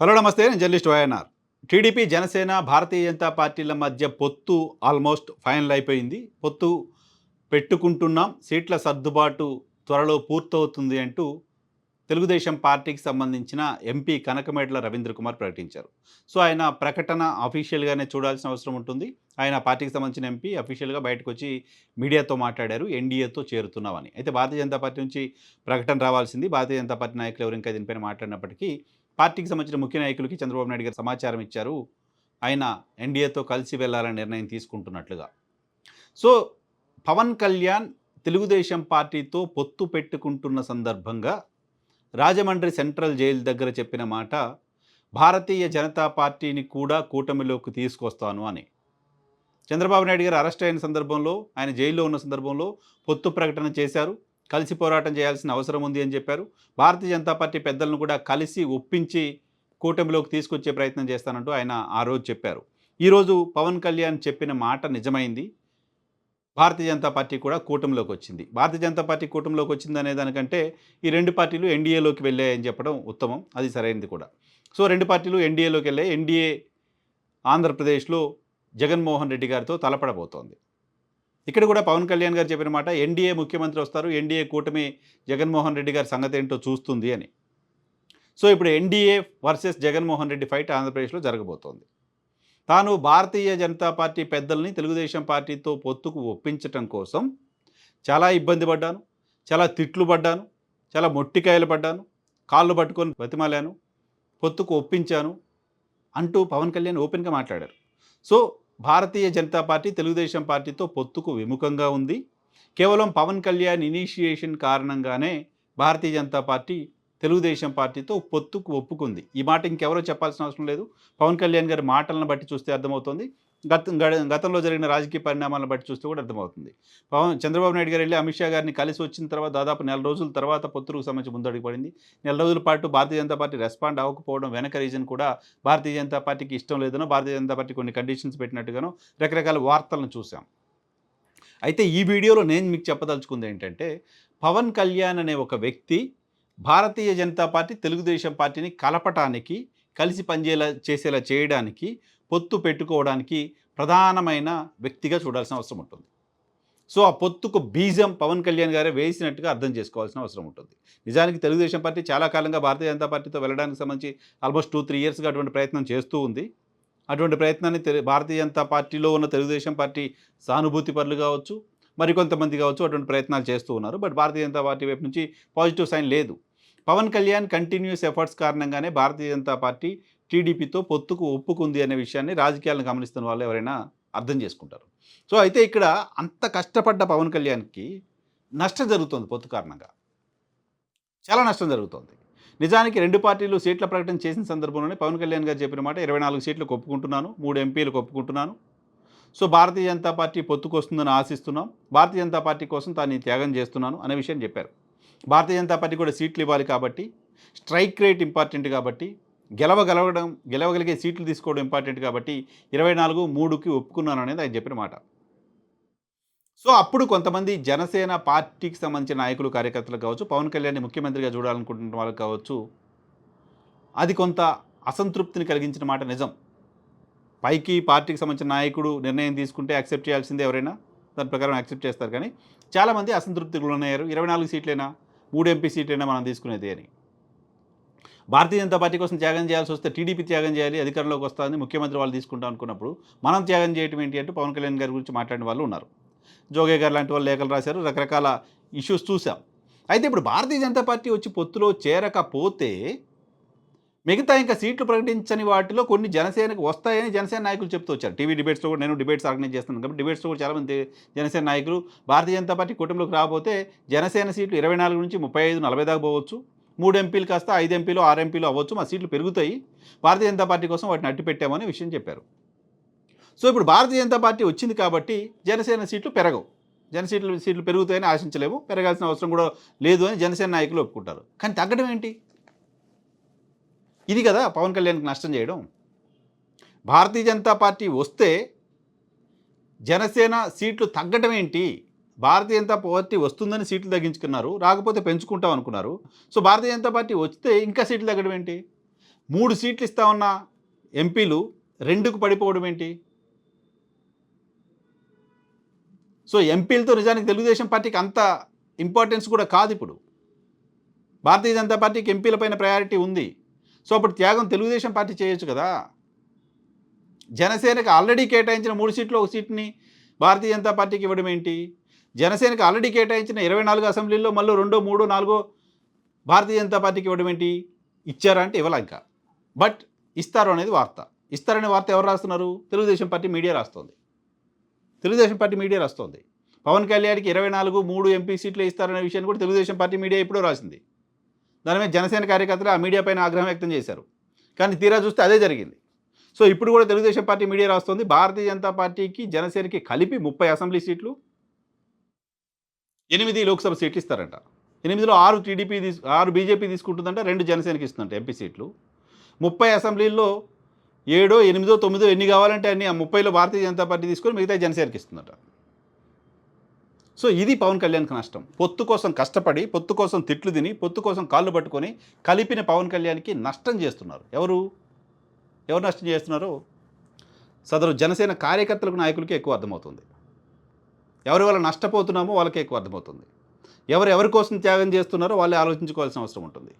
Hello నమస్తే. నేను journalist YNR TDP Janasena Bharatiya Janata పార్టీల మధ్య పొత్తు ఆల్మోస్ట్ ఫైనల్ అయిపోయింది. పొత్తు పెట్టుకుంటున్నాం. సీట్ల సర్దుబాటు త్వరలో పూర్తవుతుంది అంటూ తెలుగుదేశం పార్టీకి సంబంధించిన ఎంపీ కనకమేడ్ల రవీంద్ర కుమార్ ప్రకటించారు. సో ఆయన ప్రకటన అఫీషియల్గానే చూడాల్సిన అవసరం ఉంటుంది. ఆయన పార్టీకి సంబంధించిన ఎంపీ అఫీషియల్గా బయటకు వచ్చి మీడియాతో మాట్లాడారు ఎన్డీఏతో చేరుతున్నామని. అయితే భారతీయ జనతా పార్టీ నుంచి ప్రకటన రావాల్సింది. భారతీయ జనతా పార్టీ నాయకులు ఎవరు ఇంకా దీనిపైన మాట్లాడినప్పటికీ పార్టీకి సంబంధించిన ముఖ్య నాయకులకి చంద్రబాబు నాయుడు గారు సమాచారం ఇచ్చారు. ఆయన ఎన్డీఏతో కలిసి వెళ్ళాలని నిర్ణయం తీసుకుంటున్నట్లుగా. సో పవన్ కళ్యాణ్ తెలుగుదేశం పార్టీతో పొత్తు పెట్టుకుంటున్న సందర్భంగా రాజమండ్రి సెంట్రల్ జైలు దగ్గర చెప్పిన మాట భారతీయ జనతా పార్టీని కూడా కూటమిలోకి తీసుకొస్తాను అని. చంద్రబాబు నాయుడు గారు అరెస్ట్ అయిన సందర్భంలో ఆయన జైల్లో ఉన్న సందర్భంలో పొత్తు ప్రకటన చేశారు. కలిసి పోరాటం చేయాల్సిన అవసరం ఉంది అని చెప్పారు. భారతీయ జనతా పార్టీ పెద్దలను కూడా కలిసి ఒప్పించి కూటమిలోకి తీసుకొచ్చే ప్రయత్నం చేస్తానంటూ ఆయన ఆ రోజు చెప్పారు. ఈరోజు పవన్ కళ్యాణ్ చెప్పిన మాట నిజమైంది. భారతీయ జనతా పార్టీ కూడా కూటమిలోకి వచ్చింది. భారతీయ జనతా పార్టీ కూటమిలోకి వచ్చింది అనే దానికంటే ఈ రెండు పార్టీలు ఎన్డీఏలోకి వెళ్ళాయని చెప్పడం ఉత్తమం. అది సరైనది కూడా. సో రెండు పార్టీలు ఎన్డీఏలోకి వెళ్ళాయి. ఎన్డీఏ ఆంధ్రప్రదేశ్లో జగన్మోహన్ రెడ్డి గారితో తలపడబోతోంది. ఇక్కడ కూడా పవన్ కళ్యాణ్ గారు చెప్పిన మాట ఎన్డీఏ ముఖ్యమంత్రి వస్తారు ఎన్డీఏ కూటమి జగన్మోహన్ రెడ్డి గారి సంగతి ఏంటో చూస్తుంది అని. సో ఇప్పుడు NDA versus Jaganmohan Reddy fight ఆంధ్రప్రదేశ్లో జరగబోతోంది. తాను భారతీయ జనతా పార్టీ పెద్దల్ని తెలుగుదేశం పార్టీతో పొత్తుకు ఒప్పించటం కోసం చాలా ఇబ్బంది పడ్డాను చాలా తిట్లు పడ్డాను చాలా మొట్టికాయలు పడ్డాను కాళ్ళు పట్టుకొని బతిమాలాను పొత్తుకు ఒప్పించాను అంటూ పవన్ కళ్యాణ్ ఓపెన్గా మాట్లాడారు. సో భారతీయ జనతా పార్టీ తెలుగుదేశం పార్టీతో పొత్తుకు విముఖంగా ఉంది. కేవలం పవన్ కళ్యాణ్ ఇనిషియేషన్ కారణంగానే భారతీయ జనతా పార్టీ తెలుగుదేశం పార్టీతో పొత్తుకు ఒప్పుకుంది. ఈ మాట ఇంకెవరో చెప్పాల్సిన అవసరం లేదు. పవన్ కళ్యాణ్ గారి మాటలను బట్టి చూస్తే అర్థమవుతుంది. గత గతంలో జరిగిన రాజకీయ పరిణామాలను బట్టి చూస్తే కూడా అర్థమవుతుంది. పవన్ చంద్రబాబు నాయుడు గారు వెళ్ళి అమిత్ షా గారిని కలిసి వచ్చిన తర్వాత దాదాపు నెల రోజుల తర్వాత పొత్తుకు సంబంధించి ముందడుగు పడింది. నెల రోజుల పాటు భారతీయ జనతా పార్టీ రెస్పాండ్ అవ్వకపోవడం వెనక రీజన్ కూడా భారతీయ జనతా పార్టీకి ఇష్టం లేదనో భారతీయ జనతా పార్టీ కొన్ని కండిషన్స్ పెట్టినట్టుగానో రకరకాల వార్తలను చూసాం అయితే ఈ వీడియోలో నేను మీకు చెప్పదలుచుకుంది ఏంటంటే పవన్ కళ్యాణ్ అనే ఒక వ్యక్తి భారతీయ జనతా పార్టీ తెలుగుదేశం పార్టీని కలపటానికి కలిసి పనిచేలా చేసేలా చేయడానికి పొత్తు పెట్టుకోవడానికి ప్రధానమైన వ్యక్తిగా చూడాల్సిన అవసరం ఉంటుంది. సో ఆ పొత్తుకు బీజం పవన్ కళ్యాణ్ గారే వేసినట్టుగా అర్థం చేసుకోవాల్సిన అవసరం ఉంటుంది. నిజానికి తెలుగుదేశం పార్టీ చాలా కాలంగా భారతీయ జనతా పార్టీతో వెళ్ళడానికి సంబంధించి ఆల్మోస్ట్ టూ త్రీ ఇయర్స్గా అటువంటి ప్రయత్నం చేస్తూ ఉంది. అటువంటి ప్రయత్నాన్ని తెలు భారతీయ జనతా పార్టీలో ఉన్న తెలుగుదేశం పార్టీ సానుభూతి పరులు కావచ్చు మరికొంతమంది కావచ్చు అటువంటి ప్రయత్నాలు చేస్తూ ఉన్నారు. బట్ భారతీయ జనతా పార్టీ వైపు నుంచి పాజిటివ్ సైన్ లేదు. పవన్ కళ్యాణ్ కంటిన్యూస్ ఎఫర్ట్స్ కారణంగానే భారతీయ జనతా పార్టీ టీడీపీతో పొత్తుకు ఒప్పుకుంది అనే విషయాన్ని రాజకీయాలను గమనిస్తున్న వాళ్ళు ఎవరైనా అర్థం చేసుకుంటారు. సో అయితే ఇక్కడ అంత కష్టపడ్డ పవన్ కళ్యాణ్కి నష్టం జరుగుతుంది పొత్తు కారణంగా. చాలా నష్టం జరుగుతుంది. నిజానికి రెండు పార్టీలు సీట్ల ప్రకటన చేసిన సందర్భంలోనే పవన్ కళ్యాణ్ గారు చెప్పిన మాట ఇరవై నాలుగు సీట్లు ఒప్పుకుంటున్నాను మూడు ఎంపీలకు ఒప్పుకుంటున్నాను సో భారతీయ జనతా పార్టీ పొత్తుకొస్తుందని ఆశిస్తున్నాం. భారతీయ జనతా పార్టీ కోసం తాను త్యాగం చేస్తున్నాను అనే విషయం చెప్పారు. భారతీయ జనతా పార్టీ కూడా సీట్లు ఇవ్వాలి కాబట్టి స్ట్రైక్ రేట్ ఇంపార్టెంట్ కాబట్టి గెలవగలవడం గెలవగలిగే సీట్లు తీసుకోవడం ఇంపార్టెంట్ కాబట్టి ఇరవై నాలుగు మూడుకి ఒప్పుకున్నాను అనేది ఆయన చెప్పిన మాట. సో అప్పుడు కొంతమంది జనసేన పార్టీకి సంబంధించిన నాయకులు కార్యకర్తలు కావచ్చు పవన్ కళ్యాణ్ ముఖ్యమంత్రిగా చూడాలనుకుంటున్న వాళ్ళు కావచ్చు అది కొంత అసంతృప్తిని కలిగించిన మాట నిజం. పైకి పార్టీకి సంబంధించిన నాయకుడు నిర్ణయం తీసుకుంటే యాక్సెప్ట్ చేయాల్సిందే ఎవరైనా దాని ప్రకారం యాక్సెప్ట్ చేస్తారు. కానీ చాలామంది అసంతృప్తికి లోనయ్యారు. ఇరవై నాలుగు సీట్లైనా? మూడు ఎంపీ సీట్లైనా? మనం తీసుకునేది అని. భారతీయ జనతా పార్టీ కోసం త్యాగం చేయాల్సి వస్తే టీడీపీ త్యాగం చేయాలి అధికారంలోకి వస్తుంది ముఖ్యమంత్రి వాళ్ళు తీసుకుంటాం అనుకున్నప్పుడు మనం త్యాగం చేయడం ఏంటి అంటే పవన్ కళ్యాణ్ గారి గురించి మాట్లాడిన వాళ్ళు ఉన్నారు. జోగే గారు లాంటి వాళ్ళు లేఖలు రాశారు రకరకాల ఇష్యూస్ చూసాం అయితే ఇప్పుడు భారతీయ జనతా పార్టీ వచ్చి పొత్తులో చేరకపోతే మిగతా ఇంకా సీట్లు ప్రకటించని వాటిలో కొన్ని జనసేనకు వస్తాయని జనసేన నాయకులు చెప్తూ వచ్చారు. టీవీ డిబేట్స్లో కూడా నేను డిబేట్స్ ఆర్గనైజ్ చేస్తున్నాను కాబట్టి డిబేట్స్లో కూడా చాలామంది జనసేన నాయకులు భారతీయ జనతా పార్టీ కుటుంబంలోకి రాకపోతే జనసేన సీట్లు ఇరవై నాలుగు నుంచి ముప్పై ఐదు నలభై దాకా పోవచ్చు. మూడు ఎంపీలు కాస్త ఐదు ఎంపీలు ఆరు ఎంపీలు అవ్వచ్చు మా సీట్లు పెరుగుతాయి. భారతీయ జనతా పార్టీ కోసం వాటిని అట్టి పెట్టామని విషయం చెప్పారు. సో ఇప్పుడు భారతీయ జనతా పార్టీ వచ్చింది కాబట్టి జనసేన సీట్లు పెరగవు. జన సీట్లు సీట్లు పెరుగుతాయని ఆశించలేము. పెరగాల్సిన అవసరం కూడా లేదు అని జనసేన నాయకులు ఒప్పుకుంటారు. కానీ తగ్గడం ఏంటి? ఇది కదా పవన్ కళ్యాణ్కి నష్టం చేయడం. భారతీయ జనతా పార్టీ వస్తే జనసేన సీట్లు తగ్గడం ఏంటి? భారతీయ జనతా పార్టీ వస్తుందని సీట్లు తగ్గించుకున్నారు రాకపోతే పెంచుకుంటాం అనుకున్నారు. సో భారతీయ జనతా పార్టీ వస్తే ఇంకా సీట్లు తగ్గడం ఏంటి? మూడు సీట్లు ఇస్తా ఉన్న ఎంపీలు రెండుకు పడిపోవడం ఏంటి? సో ఎంపీలతో నిజానికి తెలుగుదేశం పార్టీకి అంత ఇంపార్టెన్స్ కూడా కాదు ఇప్పుడు. భారతీయ జనతా పార్టీకి ఎంపీలపైన ప్రయారిటీ ఉంది. సో అప్పుడు త్యాగం తెలుగుదేశం పార్టీ చేయొచ్చు కదా? జనసేనకి ఆల్రెడీ కేటాయించిన మూడు సీట్లు ఒక సీట్ని భారతీయ జనతా పార్టీకి ఇవ్వడం ఏంటి? జనసేనకి ఆల్రెడీ కేటాయించిన ఇరవై నాలుగు అసెంబ్లీల్లో మళ్ళీ రెండో మూడో నాలుగో భారతీయ జనతా పార్టీకి ఇవ్వడం ఏంటి? ఇచ్చారా అంటే ఇవ్వాల ఇంకా. బట్ ఇస్తారు అనేది వార్త. ఇస్తారనే వార్త ఎవరు రాస్తున్నారు? తెలుగుదేశం పార్టీ మీడియా రాస్తోంది. తెలుగుదేశం పార్టీ మీడియా రాస్తోంది. పవన్ కళ్యాణ్కి ఇరవై నాలుగు మూడు ఎంపీ సీట్లు ఇస్తారనే విషయాన్ని కూడా తెలుగుదేశం పార్టీ మీడియా ఎప్పుడో రాసింది. దాని మీద జనసేన కార్యకర్తలు ఆ మీడియా పైన ఆగ్రహం వ్యక్తం చేశారు. కానీ తీరా చూస్తే అదే జరిగింది. సో ఇప్పుడు కూడా తెలుగుదేశం పార్టీ మీడియా రాస్తుంది. భారతీయ జనతా పార్టీకి జనసేనకి కలిపి ముప్పై అసెంబ్లీ సీట్లు ఎనిమిది లోక్సభ సీట్లు ఇస్తారంట. ఎనిమిదిలో ఆరు టీడీపీ తీసు ఆరు బీజేపీ తీసుకుంటుందంట రెండు జనసేనకి ఇస్తుందంట ఎంపీ సీట్లు. ముప్పై అసెంబ్లీల్లో ఏడో ఎనిమిదో తొమ్మిదో ఎన్ని కావాలంటే అన్ని ఆ ముప్పైలో భారతీయ జనతా పార్టీ తీసుకొని మిగతా జనసేనకి ఇస్తుందట. సో ఇది పవన్ కళ్యాణ్కి నష్టం. పొత్తు కోసం కష్టపడి పొత్తు కోసం తిట్లు తిని పొత్తు కోసం కాళ్ళు పట్టుకొని కలిపిన పవన్ కళ్యాణ్కి నష్టం చేస్తున్నారు. ఎవరు? ఎవరు నష్టం చేస్తున్నారు? సదరు జనసేన కార్యకర్తలకు నాయకులకి ఎక్కువ అర్థమవుతుంది. ఎవరి వల్ల నష్టపోతున్నామో వాళ్ళకే ఎక్కువ అర్థమవుతుంది. ఎవరు ఎవరి కోసం త్యాగం చేస్తున్నారో వాళ్ళే ఆలోచించుకోవాల్సిన అవసరం ఉంటుంది.